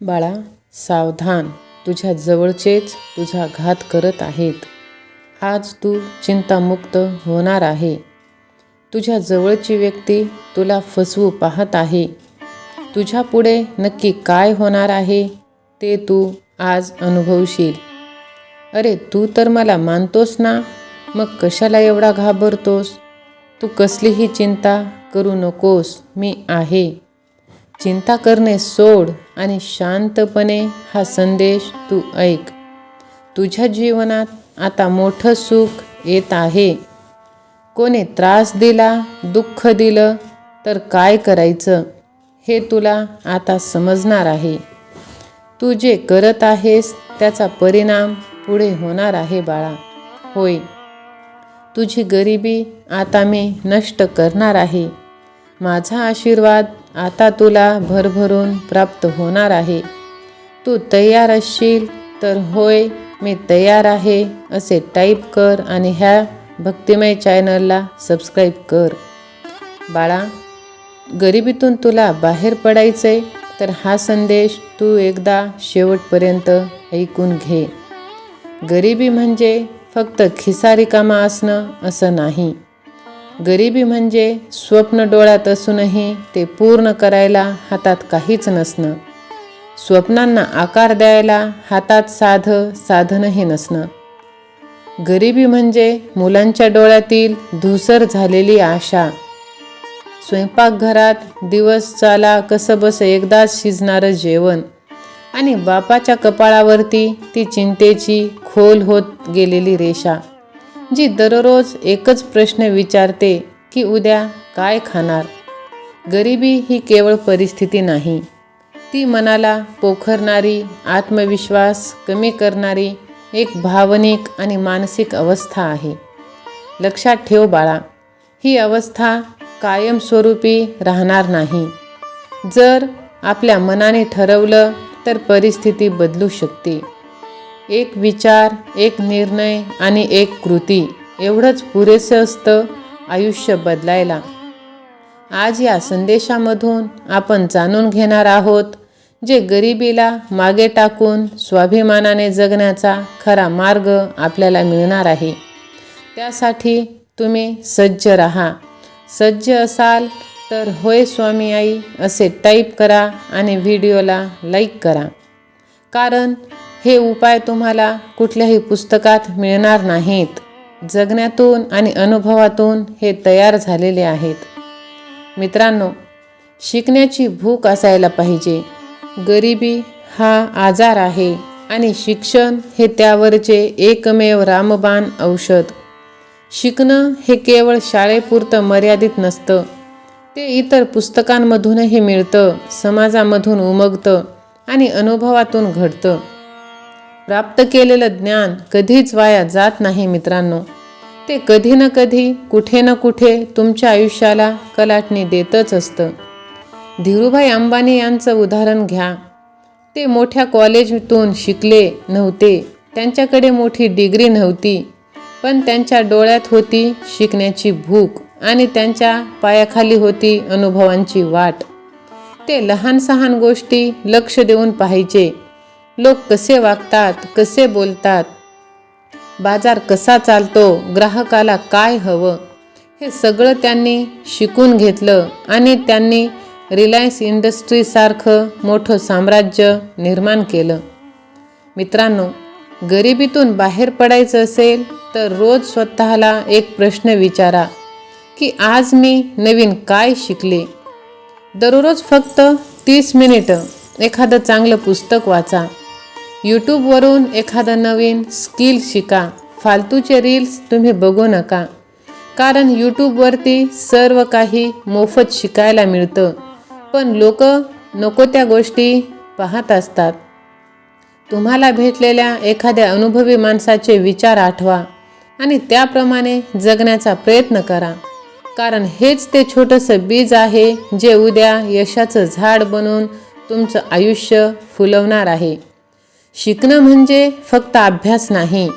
बाळा सावधान. तुझ्या जवळचेच तुझा घात करत आहेत. आज तू चिंतामुक्त होणार आहे. तुझ्या जवळची व्यक्ती तुला फसवू पाहत आहे. तुझ्या पुढे नक्की काय होणार आहे ते तू आज अनुभवशील. अरे तू तर मला मानतोस ना? मग कशाला एवढा घाबरतोस? तू कसलीही चिंता करू नकोस मी आहे. चिंता करणे सोड. आणि शांतपणे हा संदेश तू ऐक. तुझ्या जीवनात आता मोठं सुख येत आहे. कोणी त्रास दिला दुःख दिलं तर काय करायचं? हे तुला आता समजणार आहे. तू जे करत आहेस त्याचा परिणाम पुढे होणार आहे बाळा. होय. तुझी गरिबी आता मी नष्ट करणार आहे. माझा आशीर्वाद आता तुला भरभरून प्राप्त होणार आहे. तू तयार असशील तर होय मी तयार आहे असे टाईप कर आणि ह्या भक्तिमय चॅनलला सबस्क्राईब कर. बाळा गरिबीतून तुला बाहेर पडायचंय तर हा संदेश तू एकदा शेवटपर्यंत ऐकून घे. गरिबी म्हणजे फक्त खिसा रिकामा असणं असं नाही. गरिबी म्हणजे स्वप्न डोळ्यात असूनही ते पूर्ण करायला हातात काहीच नसणं. स्वप्नांना आकार द्यायला हातात साधं साधनही नसणं. गरिबी म्हणजे मुलांच्या डोळ्यातील धुसर झालेली आशा. स्वयंपाकघरात दिवस चाला कसंबस एकदाच शिजणारं जेवण. आणि बापाच्या कपाळावरती ती चिंतेची खोल होत गेलेली रेषा. जी दररोज एकच प्रश्न विचारते की उद्या काय खाणार? गरिबी ही केवळ परिस्थिती नाही. ती मनाला पोखरणारी आत्मविश्वास कमी करणारी एक भावनिक आणि मानसिक अवस्था आहे. लक्षात ठेव बाळा ही अवस्था कायमस्वरूपी राहणार नाही. जर आपल्या मनाने ठरवलं तर परिस्थिती बदलू शकते. एक विचार एक निर्णय आणि एक कृती. एवढंच पुरेसं असतं आयुष्य बदलायला. आज या संदेशामधून आपण जाणून घेणार आहोत जे गरिबीला मागे टाकून स्वाभिमानाने जगण्याचा खरा मार्ग आपल्याला मिळणार आहे. त्यासाठी तुम्ही सज्ज राहा. सज्ज असाल तर होय स्वामी आई असे टाईप करा आणि व्हिडिओला लाईक करा. कारण हे उपाय तुम्हाला कुठल्याही पुस्तकात मिळणार नाहीत. जगण्यातून आणि अनुभवातून हे तयार झालेले आहेत. मित्रांनो शिकण्याची भूक असायला पाहिजे. गरिबी हा आजार आहे आणि शिक्षण हे त्यावरचे एकमेव रामबाण औषध. शिकणं हे केवळ शाळेपुरतं मर्यादित नसतं. ते इतर पुस्तकांमधूनही मिळतं समाजामधून उमगतं आणि अनुभवातून घडतं. प्राप्त केलेलं ज्ञान कधीच वाया जात नाही मित्रांनो. ते कधी ना कधी कुठे ना कुठे तुमच्या आयुष्याला कलाटणी देतच असतं. धीरूभाई अंबानी यांचं उदाहरण घ्या. ते मोठ्या कॉलेजतून शिकले नव्हते. त्यांच्याकडे मोठी डिग्री नव्हती. पण त्यांच्या डोळ्यात होती शिकण्याची भूक आणि त्यांच्या पायाखाली होती अनुभवांची वाट. ते लहान सहान गोष्टी लक्ष देऊन पाहायचे. लोक कसे वागतात कसे बोलतात? बाजार कसा चालतो ग्राहकाला काय हवं? हे सगळं त्यांनी शिकून घेतलं आणि त्यांनी रिलायन्स इंडस्ट्रीसारखं मोठं साम्राज्य निर्माण केलं. मित्रांनो गरिबीतून बाहेर पडायचं असेल तर रोज स्वतःला एक प्रश्न विचारा की आज मी नवीन काय शिकले? दररोज फक्त तीस मिनिटं एखादं चांगलं पुस्तक वाचा. यूट्यूबवरून एखादं नवीन स्किल शिका. फालतूचे रील्स तुम्ही बघू नका. कारण यूट्यूबवरती सर्व काही मोफत शिकायला मिळतं. पण लोक नको त्या गोष्टी पाहत असतात. तुम्हाला भेटलेल्या एखाद्या अनुभवी माणसाचे विचार आठवा आणि त्याप्रमाणे जगण्याचा प्रयत्न करा. कारण हेच ते छोटंसं बीज आहे जे उद्या यशाचं झाड बनून तुमचं आयुष्य फुलवणार आहे. शिकणं म्हणजे फक्त अभ्यास नाही.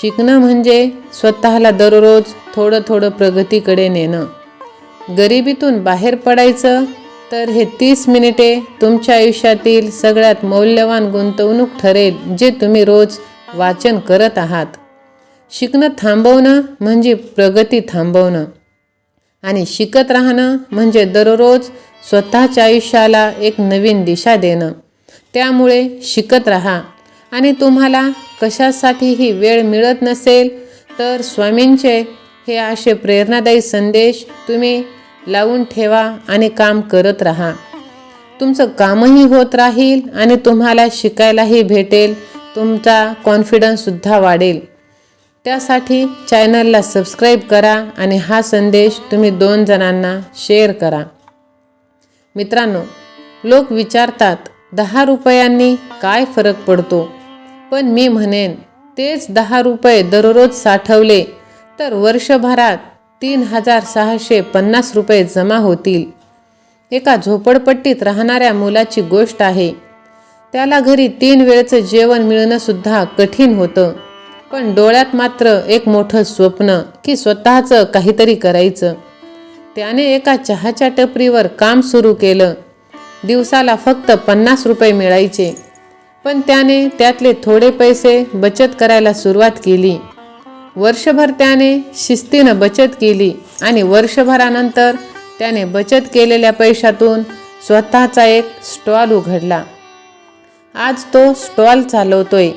शिकणं म्हणजे स्वतःला दररोज थोडं थोडं प्रगतीकडे नेणं. गरिबीतून बाहेर पडायचं तर हे तीस मिनिटे तुमच्या आयुष्यातील सगळ्यात मौल्यवान गुंतवणूक ठरेल जे तुम्ही रोज वाचन करत आहात. शिकणं थांबवणं म्हणजे प्रगती थांबवणं. आणि शिकत राहणं म्हणजे दररोज स्वतःच्या आयुष्याला एक नवीन दिशा देणं. त्यामुळे शिकत राहा. आणि तुम्हाला कशासाठीही वेळ मिळत नसेल तर स्वामींचे हे असे प्रेरणादायी संदेश तुम्ही लावून ठेवा आणि काम करत राहा. तुमचं कामही होत राहील आणि तुम्हाला शिकायलाही भेटेल तुमचा कॉन्फिडन्ससुद्धा वाढेल. त्यासाठी चॅनलला सबस्क्राईब करा आणि हा संदेश तुम्ही दोन जणांना शेअर करा. मित्रांनो लोक विचारतात दहा रुपयांनी काय फरक पडतो? पण मी म्हणेन तेच दहा रुपये दररोज साठवले तर वर्षभरात तीन हजार सहाशे पन्नास रुपये जमा होतील. एका झोपडपट्टीत राहणाऱ्या मुलाची गोष्ट आहे. त्याला घरी तीन वेळचं जेवण मिळणंसुद्धा कठीण होतं. पण डोळ्यात मात्र एक मोठं स्वप्न की स्वतःचं काहीतरी करायचं. त्याने एका चहाच्या टपरीवर काम सुरू केलं. दिवसाला फक्त पन्नास रुपये मिळायचे. पण त्याने त्यातले थोडे पैसे बचत करायला सुरुवात केली. वर्षभर त्याने शिस्तीनं बचत केली आणि वर्षभरानंतर त्याने बचत केलेल्या पैशातून स्वतःचा एक स्टॉल उघडला. आज तो स्टॉल चालवतोय.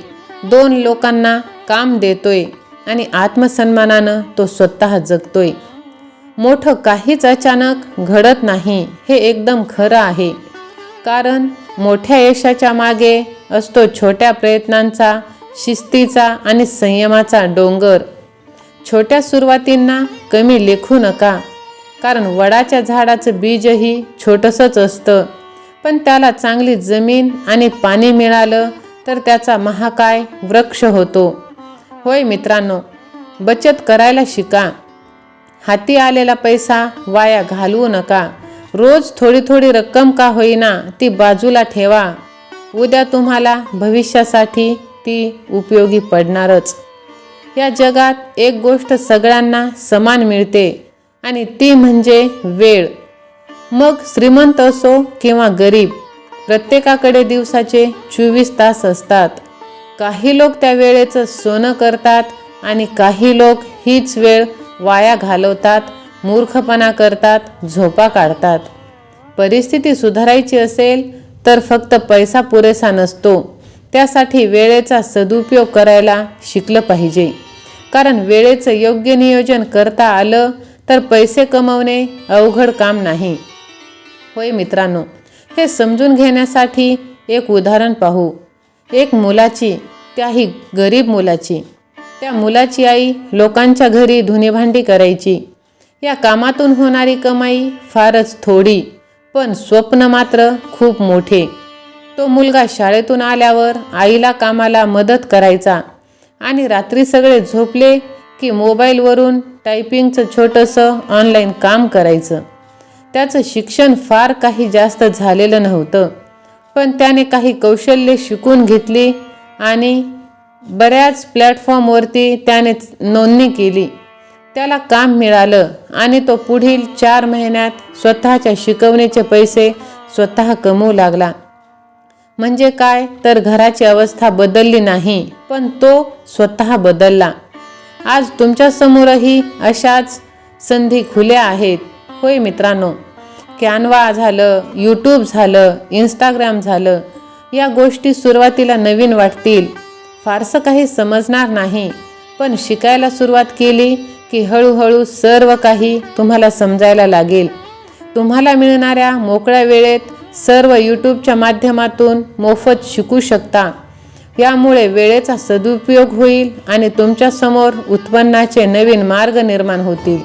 दोन लोकांना काम देतोय आणि आत्मसन्मानानं तो स्वतः जगतोय. मोठं काहीच अचानक घडत नाही हे एकदम खरं आहे. कारण मोठ्या यशाच्या मागे असतो छोट्या प्रयत्नांचा शिस्तीचा आणि संयमाचा डोंगर. छोट्या सुरुवातींना कमी लेखू नका कारण वडाच्या झाडाचं बीजही छोटंसंच असतं. पण त्याला चांगली जमीन आणि पाणी मिळालं तर त्याचा महाकाय वृक्ष होतो. होय मित्रांनो बचत करायला शिका. हाती आलेला पैसा वाया घालवू नका. रोज थोडी थोडी रक्कम का होईना ती बाजूला ठेवा. उद्या तुम्हाला भविष्यासाठी ती उपयोगी पडणारच. या जगात एक गोष्ट सगळ्यांना समान मिळते आणि ती म्हणजे वेळ. मग श्रीमंत असो किंवा गरीब प्रत्येकाकडे दिवसाचे चोवीस तास असतात. काही लोक त्या वेळेचं सोनं करतात आणि काही लोक हीच वेळ वाया घालवतात. मूर्खपणा करतात झोपा काढतात. परिस्थिती सुधारायची असेल तर फक्त पैसा पुरेसा नसतो. त्यासाठी वेळेचा सदुपयोग करायला शिकलं पाहिजे. कारण वेळेचं योग्य नियोजन करता आलं तर पैसे कमवणे अवघड काम नाही. होय मित्रांनो हे समजून घेण्यासाठी एक उदाहरण पाहू. एक मुलाची त्याही गरीब मुलाची. त्या मुलाची आई लोकांच्या घरी धुणीभांडी करायची. या कामातून होणारी कमाई फारच थोडी पण स्वप्न मात्र खूप मोठे. तो मुलगा शाळेतून आल्यावर आईला कामाला मदत करायचा आणि रात्री सगळे झोपले की मोबाईलवरून टायपिंगचं छोटंसं ऑनलाईन काम करायचं. त्याचं शिक्षण फार काही जास्त झालेलं नव्हतं पण त्याने काही कौशल्ये शिकून घेतली आणि बऱ्याच प्लॅटफॉर्मवरती त्याने नोंदणी केली. त्याला काम मिळालं आणि तो पुढील चार महिन्यात स्वतःच्या शिकवण्याचे पैसे स्वतः कमवू लागला. म्हणजे काय? तर घराची अवस्था बदलली नाही पण तो स्वतः बदलला. आज तुमच्यासमोरही अशाच संधी खुल्या आहेत. होय मित्रांनो कॅनवा झालं यूट्यूब झालं इंस्टाग्राम झालं या गोष्टी सुरुवातीला नवीन वाटतील. फारसं काही समजणार नाही पण शिकायला सुरुवात केली की हळूहळू सर्व काही तुम्हाला समजायला लागेल. तुम्हाला मिळणाऱ्या मोकळ्या वेळेत सर्व यूट्यूबच्या माध्यमातून मोफत शिकू शकता. यामुळे वेळेचा सदुपयोग होईल आणि तुमच्यासमोर उत्पन्नाचे नवीन मार्ग निर्माण होतील.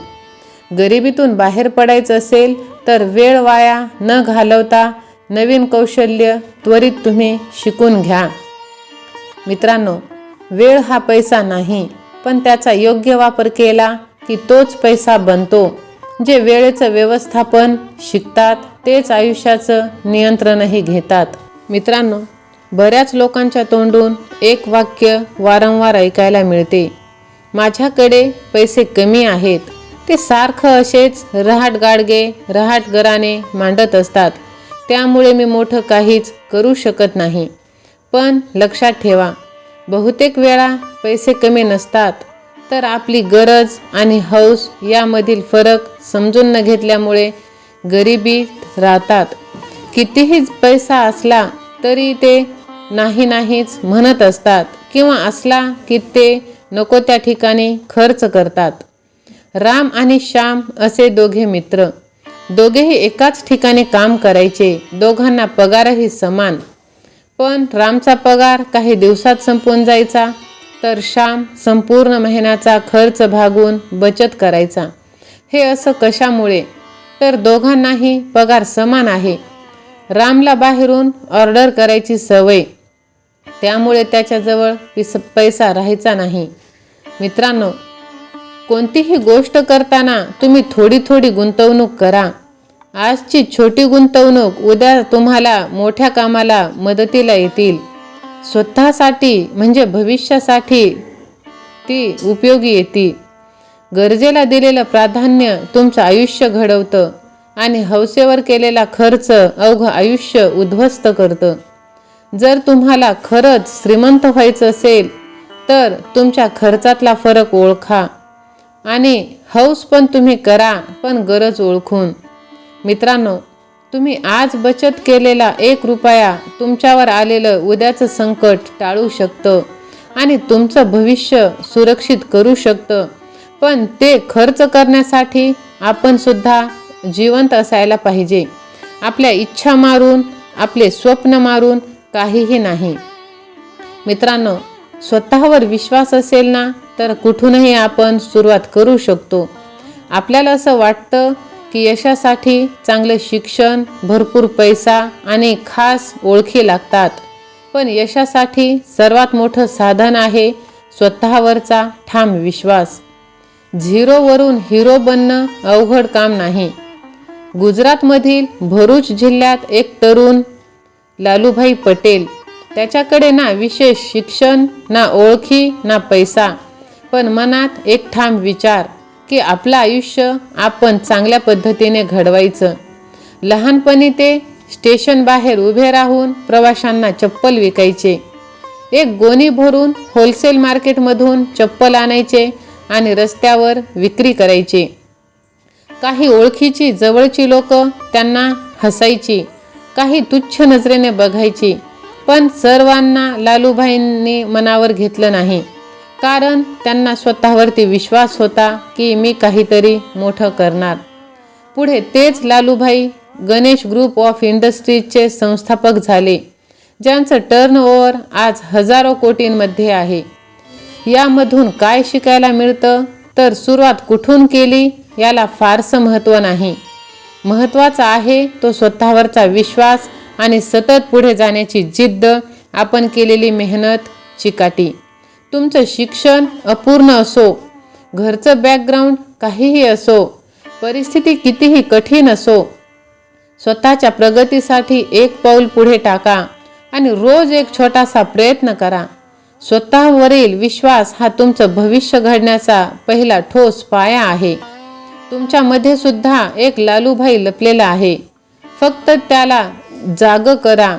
गरिबीतून बाहेर पडायचं असेल तर वेळ वाया न घालवता नवीन कौशल्य त्वरित तुम्ही शिकून घ्या. मित्रांनो वेळ हा पैसा नाही. पण त्याचा योग्य वापर केला की तोच पैसा बनतो. जे वेळेचं व्यवस्थापन शिकतात तेच आयुष्याचं नियंत्रणही घेतात. मित्रांनो बऱ्याच लोकांच्या तोंडून एक वाक्य वारंवार ऐकायला मिळते. माझ्याकडे पैसे कमी आहेत. ते सारखं असेच रहाट गाडगे रहाट गराने मांडत असतात. त्यामुळे मी मोठं काहीच करू शकत नाही. पण लक्षात ठेवा बहुतेक वेळा पैसे कमी नसतात तर आपली गरज आणि हौस यामधील फरक समजून न घेतल्यामुळे गरिबीत राहतात. कितीही पैसा असला तरी ते नाही नाहीच म्हणत असतात किंवा असला की ते नको त्या ठिकाणी खर्च करतात. राम आणि श्याम असे दोघे मित्र. दोघेही एकाच ठिकाणी काम करायचे दोघांना पगारही समान. पण रामचा पगार काही दिवसात संपून जायचा तर श्याम संपूर्ण महिन्याचा खर्च भागून बचत करायचा. हे असं कशामुळे? तर दोघांनाही पगार समान आहे. रामला बाहेरून ऑर्डर करायची सवय. त्यामुळे त्याच्याजवळ पिस पैसा राहायचा नाही. मित्रांनो कोणतीही गोष्ट करताना तुम्ही थोडी थोडी गुंतवणूक करा. आजची छोटी गुंतवणूक उद्या तुम्हाला मोठ्या कामाला मदतीला येतील. स्वतःसाठी म्हणजे भविष्यासाठी ती उपयोगी येते गरजेला दिलेलं प्राधान्य तुमचं आयुष्य घडवतं आणि हौसेवर केलेला खर्च अवघं आयुष्य उद्ध्वस्त करतं. जर तुम्हाला खरंच श्रीमंत व्हायचं असेल तर तुमच्या खर्चातला फरक ओळखा आणि हौस पण तुम्ही करा पण गरज ओळखून. मित्रांनो तुम्ही आज बचत केलेला एक रुपया तुमच्यावर आलेलं उद्याचं संकट टाळू शकतं आणि तुमचं भविष्य सुरक्षित करू शकतं. पण ते खर्च करण्यासाठी आपण सुद्धा जिवंत असायला पाहिजे. आपल्या इच्छा मारून आपले स्वप्न मारून काहीही नाही. मित्रांनो स्वतःवर विश्वास असेल ना तर कुठूनही आपण सुरुवात करू शकतो. आपल्याला असं वाटतं की यशासाठी चांगले शिक्षण भरपूर पैसा आणि खास ओळखी लागतात. पण यशासाठी सर्वात मोठं साधन आहे स्वतःवरचा ठाम विश्वास. झिरोवरून हिरो बनणं अवघड काम नाही. गुजरातमधील भरूच जिल्ह्यात एक तरुण लालूभाई पटेल. त्याच्याकडे ना विशेष शिक्षण ना ओळखी ना पैसा. पण मनात एक ठाम विचार. की आपलं आयुष्य आपण चांगल्या पद्धतीने घडवायचं. लहानपणी ते स्टेशन बाहेर उभे राहून प्रवाशांना चप्पल विकायचे. एक गोणी भरून होलसेल मार्केटमधून चप्पल आणायचे आणि रस्त्यावर विक्री करायचे. काही ओळखीची जवळची लोक त्यांना हसायची काही तुच्छ नजरेने बघायची पण सर्वांना लालूभाईंनी मनावर घेतलं नाही. कारण त्यांना स्वतःवरती विश्वास होता की मी काहीतरी मोठं करणार. पुढे तेच लालूभाई गणेश ग्रुप ऑफ इंडस्ट्रीजचे संस्थापक झाले ज्यांचं टर्नओव्हर आज हजारो कोटींमध्ये आहे. यामधून काय शिकायला मिळतं? तर सुरुवात कुठून केली याला फारसं महत्त्व नाही. महत्त्वाचा आहे तो स्वतःवरचा विश्वास आणि सतत पुढे जाण्याची जिद्द आपण केलेली मेहनत चिकाटी. तुमचं शिक्षण अपूर्ण असो घरचं बॅकग्राऊंड काहीही असो परिस्थिती कितीही कठीण असो स्वतःच्या प्रगतीसाठी एक पाऊल पुढे टाका आणि रोज एक छोटासा प्रयत्न करा. स्वतःवरील विश्वास हा तुमचं भविष्य घडण्याचा पहिला ठोस पाया आहे. तुमच्यामध्ये सुद्धा एक लालूभाई लपलेला आहे. फक्त त्याला जाग करा.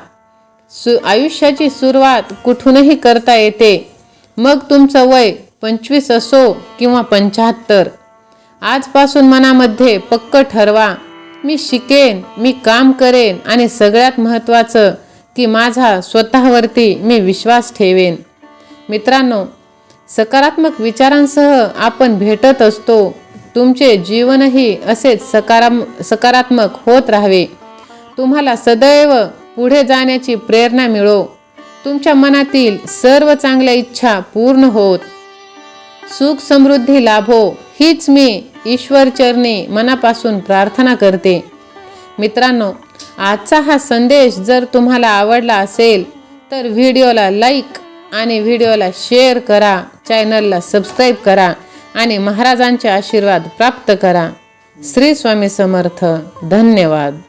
सु आयुष्याची सुरुवात कुठूनही करता येते. मग तुमचं वय पंचवीस असो किंवा पंच्याहत्तर. आजपासून मनामध्ये पक्क ठरवा. मी शिकेन मी काम करेन आणि सगळ्यात महत्त्वाचं की माझा स्वतःवरती मी विश्वास ठेवेन. मित्रांनो सकारात्मक विचारांसह आपण भेटत असतो. तुमचे जीवनही असेच सकाराम सकारात्मक होत राहावे. तुम्हाला सदैव पुढे जाण्याची प्रेरणा मिळो. तुमच्या मनातील सर्व चांगल्या इच्छा पूर्ण होत. सुख समृद्धी लाभो हीच मी ईश्वरचरणी मनापासून प्रार्थना करते. मित्रांनो आजचा हा संदेश जर तुम्हाला आवडला असेल तर व्हिडिओला लाईक आणि व्हिडिओला शेअर करा चॅनलला सबस्क्राईब करा आणि महाराजांचे आशीर्वाद प्राप्त करा. श्री स्वामी समर्थ धन्यवाद.